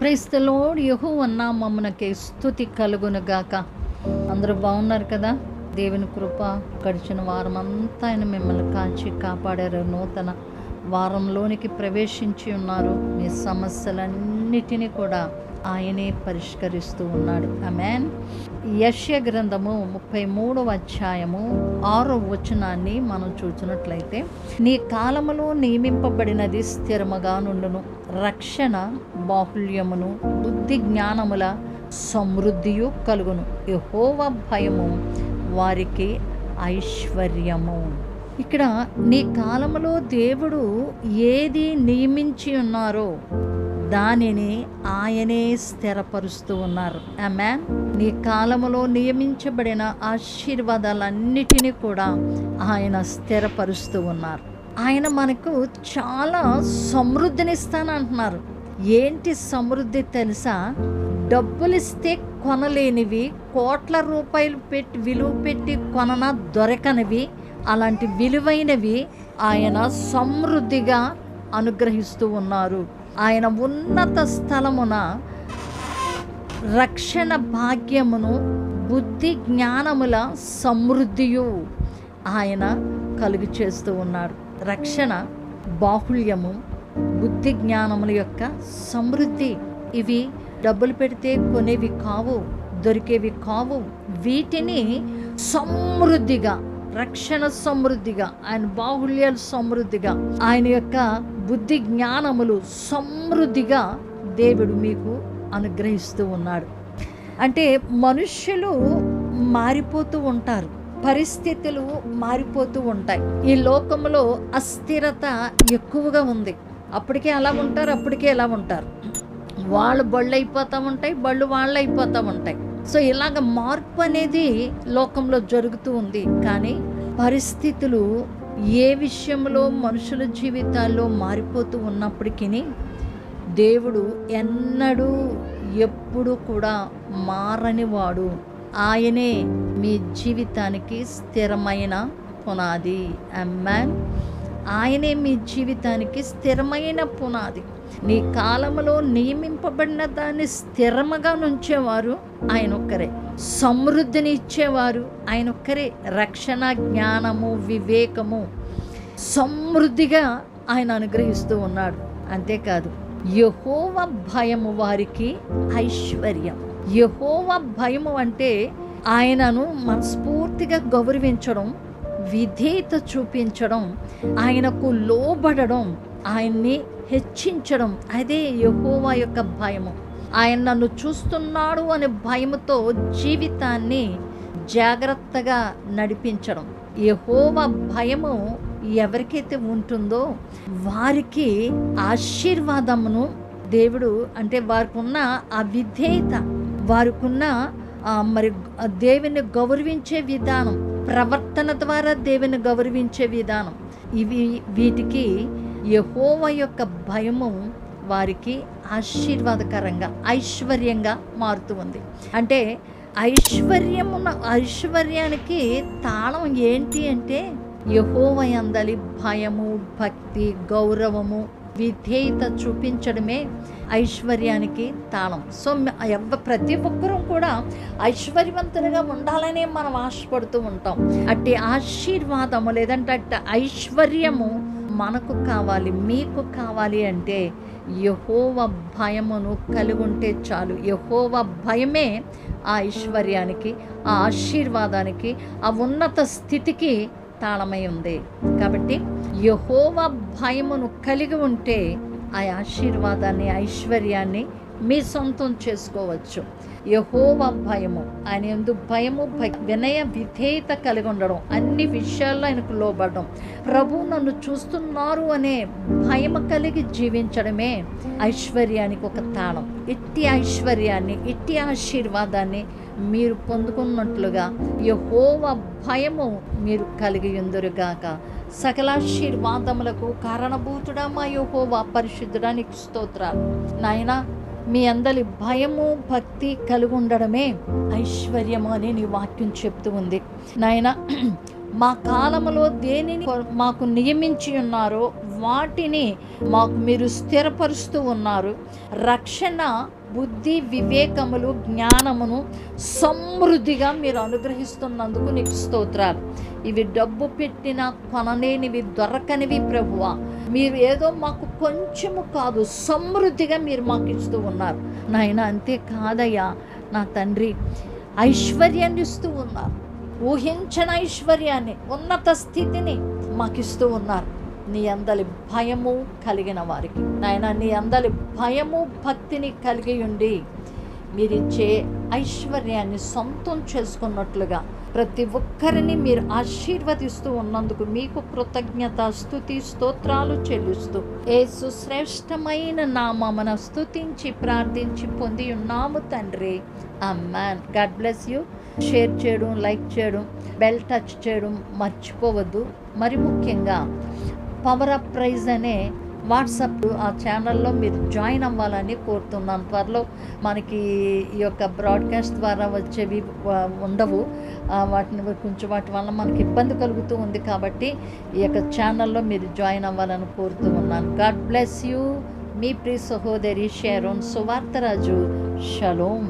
క్రైస్తలోడ్ యహో అన్న మమ్మనకి స్థుతి కలుగునుగాక. అందరూ బాగున్నారు కదా? దేవుని కృప గడిచిన వారం అంతా ఆయన మిమ్మల్ని కాచి కాపాడారు నూతన వారంలోనికి ప్రవేశించి ఉన్నారు. మీ సమస్యలన్నిటినీ కూడా ఆయనే పరిష్కరిస్తూ ఉన్నాడు. అమెన్ యశ్య గ్రంథము ముప్పై మూడవ అధ్యాయము ఆరో వచనాన్ని మనం చూసినట్లయితే నీ కాలములో నియమింపబడినది స్థిరముగా నుండును. రక్షణ బాహుల్యమును బుద్ధి జ్ఞానముల సమృద్ధియు కలుగును. యహోవ భయము వారికి ఐశ్వర్యము. ఇక్కడ నీ కాలంలో దేవుడు ఏది నియమించి ఉన్నారో దానిని ఆయనే స్థిరపరుస్తూ ఉన్నారు. మ్యామ్ నీ కాలములో నియమించబడిన ఆశీర్వాదాలన్నిటినీ కూడా ఆయన స్థిరపరుస్తూ ఉన్నారు. ఆయన మనకు చాలా సమృద్ధినిస్తానంటున్నారు. ఏంటి సమృద్ధి తెలుసా? డబ్బులిస్తే కొనలేనివి కోట్ల రూపాయలు పెట్టి విలువ పెట్టి కొనన దొరకనివి అలాంటి విలువైనవి ఆయన సమృద్ధిగా అనుగ్రహిస్తూ ఉన్నారు. ఆయన ఉన్నత స్థలమున రక్షణ భాగ్యమును బుద్ధి జ్ఞానముల సమృద్ధియు ఆయన కలుగు చేస్తూ ఉన్నారు రక్షణ బాహుళ్యము బుద్ధి జ్ఞానముల యొక్క సమృద్ధి ఇవి డబ్బులు పెడితే కొనేవి కావు దొరికేవి కావు. వీటిని సమృద్ధిగా రక్షణ సమృద్ధిగా ఆయన బాహుళ్యాలు సమృద్ధిగా ఆయన యొక్క బుద్ధి జ్ఞానములు సమృద్ధిగా దేవుడు మీకు అనుగ్రహిస్తూ ఉన్నాడు. అంటే మనుష్యులు మారిపోతూ ఉంటారు పరిస్థితులు మారిపోతూ ఉంటాయి. ఈ లోకంలో అస్థిరత ఎక్కువగా ఉంది. అప్పటికే అలా ఉంటారు అప్పటికే ఎలా ఉంటారు. వాళ్ళు బళ్ళు అయిపోతూ ఉంటాయి బళ్ళు వాళ్ళు అయిపోతూ ఉంటాయి. సో ఇలాగ మార్పు అనేది లోకంలో జరుగుతూ ఉంది. కానీ పరిస్థితులు ఏ విషయంలో మనుషుల జీవితాల్లో మారిపోతూ ఉన్నప్పటికీ దేవుడు ఎన్నడూ ఎప్పుడు కూడా మారనివాడు. ఆయనే మీ జీవితానికి స్థిరమైన పునాది. అమ్మాన్ ఆయనే మీ జీవితానికి స్థిరమైన పునాది. నీ కాలంలో నియమింపబడిన దాన్ని స్థిరముగా నుంచేవారు ఆయన ఒక్కరే సమృద్ధిని ఇచ్చేవారు ఆయన ఒక్కరే రక్షణ జ్ఞానము వివేకము సమృద్ధిగా ఆయన అనుగ్రహిస్తూ ఉన్నాడు. అంతేకాదు యహోవ భయము వారికి ఐశ్వర్యం. యహోవ భయము అంటే ఆయనను మనస్ఫూర్తిగా గౌరవించడం విధేయత చూపించడం ఆయనకు లోబడడం ఆయన్ని హెచ్చించడం అదే యహోవా యొక్క భయము. ఆయన నన్ను చూస్తున్నాడు అనే భయముతో జీవితాన్ని జాగ్రత్తగా నడిపించడం. యహోవ భయము ఎవరికైతే ఉంటుందో వారికి ఆశీర్వాదమును దేవుడు అంటే వారికి ఉన్న ఆ విధేయత వారికి ఉన్న మరి దేవుని గౌరవించే విధానం ప్రవర్తన ద్వారా దేవుని గౌరవించే విధానం. ఇవి వీటికి యహోవ యొక్క భయము వారికి ఆశీర్వాదకరంగా ఐశ్వర్యంగా మారుతూ ఉంది. అంటే ఐశ్వర్యమున ఐశ్వర్యానికి తాళం ఏంటి అంటే యహోవ అందలి భయము భక్తి గౌరవము విధేయత చూపించడమే ఐశ్వర్యానికి తాళం. సో ఎవ ప్రతి ఒక్కరూ కూడా ఐశ్వర్యవంతులుగా ఉండాలనే మనం ఆశపడుతూ ఉంటాం. అట్టి ఆశీర్వాదము లేదంటే అట్టి ఐశ్వర్యము మనకు కావాలి మీకు కావాలి అంటే యహోవ భయమును కలిగి ఉంటే చాలు. యహోవ భయమే ఆ ఐశ్వర్యానికి ఆ ఆశీర్వాదానికి ఆ ఉన్నత స్థితికి తాళమై ఉంది. కాబట్టి యహోవ భయమును కలిగి ఉంటే ఆ ఆశీర్వాదాన్ని ఐశ్వర్యాన్ని మీ సొంతం చేసుకోవచ్చు. యహోవ భయము ఆయన ఎందు భయము వినయ విధేయత కలిగి ఉండడం అన్ని విషయాల్లో ఆయనకు లోబడడం. ప్రభు నన్ను చూస్తున్నారు అనే భయం కలిగి జీవించడమే ఐశ్వర్యానికి ఒక తాళం. ఇట్టి ఐశ్వర్యాన్ని ఇట్టి ఆశీర్వాదాన్ని మీరు పొందుకున్నట్లుగా యహోవ భయము మీరు కలిగి ఉందరుగాక. సకలాశీర్వాదములకు కారణభూతుడా మా యహోవా పరిశుద్ధుడానికి స్తోత్రాలు. నాయనా మీ అందరి భయము భక్తి కలిగి ఉండడమే ఐశ్వర్యము అని నీ వాక్యం చెప్తూ ఉంది. నాయన మా కాలములో దేనిని మాకు నియమించి ఉన్నారో వాటిని మాకు మీరు స్థిరపరుస్తూ ఉన్నారు. రక్షణ బుద్ధి వివేకములు జ్ఞానమును సమృద్ధిగా మీరు అనుగ్రహిస్తున్నందుకు నీకు స్తోత్రాలు. ఇవి డబ్బు పెట్టిన కొనలేనివి దొరకనివి ప్రభువా. మీరు ఏదో మాకు కొంచెము కాదు సమృద్ధిగా మీరు మాకు ఇస్తూ ఉన్నారు. నాయన అంతే కాదయ్యా నా తండ్రి. ఐశ్వర్యాన్ని ఇస్తూ ఉన్నారు. ఊహించని ఐశ్వర్యాన్ని ఉన్నత స్థితిని మాకు ఇస్తూ ఉన్నారు. నీ అందలి భయము కలిగిన వారికి. నాయన నీ అందలి భయము భక్తిని కలిగి ఉండి మీరిచ్చే ఐశ్వర్యాన్ని సొంతం చేసుకున్నట్లుగా ప్రతి ఒక్కరిని మీరు ఆశీర్వదిస్తూ ఉన్నందుకు మీకు కృతజ్ఞత స్థుతి స్తోత్రాలు చెల్లిస్తూ ఏసు శ్రేష్టమైన నామమున స్థుతించి ప్రార్థించి పొంది ఉన్నాము తండ్రి. Amen God bless you share చేయడం లైక్ చేయడం బెల్ టచ్ చేయడం మర్చిపోవద్దు. మరి ముఖ్యంగా పవర్ అప్ ప్రైజ్ అనే వాట్సాప్ ఆ ఛానల్లో మీరు జాయిన్ అవ్వాలని కోరుతున్నాను. త్వరలో మనకి ఈ యొక్క బ్రాడ్కాస్ట్ ద్వారా వచ్చేవి ఉండవు. వాటిని కొంచెం వాటి వల్ల మనకి ఇబ్బంది కలుగుతూ ఉంది కాబట్టి ఈ యొక్క ఛానల్లో మీరు జాయిన్ అవ్వాలని కోరుతూ ఉన్నాను. God bless you. మీ ప్రియ సహోదరి షేరోన్ సువార్తరాజు. షలోమ్